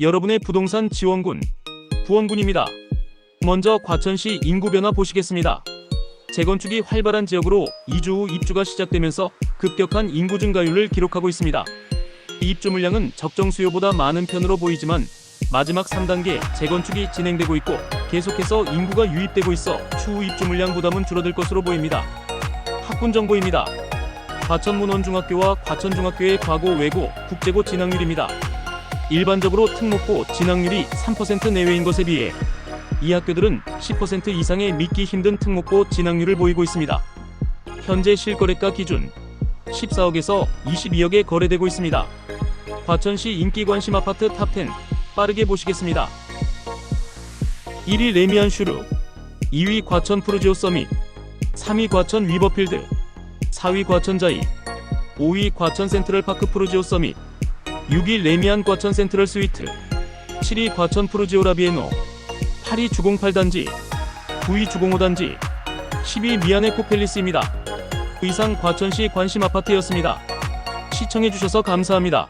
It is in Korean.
여러분의 부동산 지원군 부원군입니다. 먼저 과천시 인구 변화 보시겠습니다. 재건축이 활발한 지역으로 이주 후 입주가 시작되면서 급격한 인구 증가율을 기록하고 있습니다. 입주 물량은 적정 수요보다 많은 편으로 보이지만 마지막 3단계 재건축이 진행되고 있고 계속해서 인구가 유입되고 있어 추후 입주 물량 부담은 줄어들 것으로 보입니다. 학군 정보입니다. 과천문원중학교와 과천중학교의 과고 외고 국제고 진학률입니다. 일반적으로 특목고 진학률이 3% 내외인 것에 비해 이 학교들은 10% 이상의 믿기 힘든 특목고 진학률을 보이고 있습니다. 현재 실거래가 기준 14억에서 22억에 거래되고 있습니다. 과천시 인기 관심 아파트 탑10 빠르게 보시겠습니다. 1위 레미안 슈르 2위 과천 프루지오 서밋 3위 과천 위버필드 4위 과천 자이 5위 과천 센트럴 파크 프루지오 서밋 6위 레미안 과천 센트럴 스위트 7위 과천 프루지오 라 비에노 8위 주공 8단지 9위 주공 5단지 10위 미안의 코펠리스입니다. 이상 과천시 관심 아파트였습니다. 시청해주셔서 감사합니다.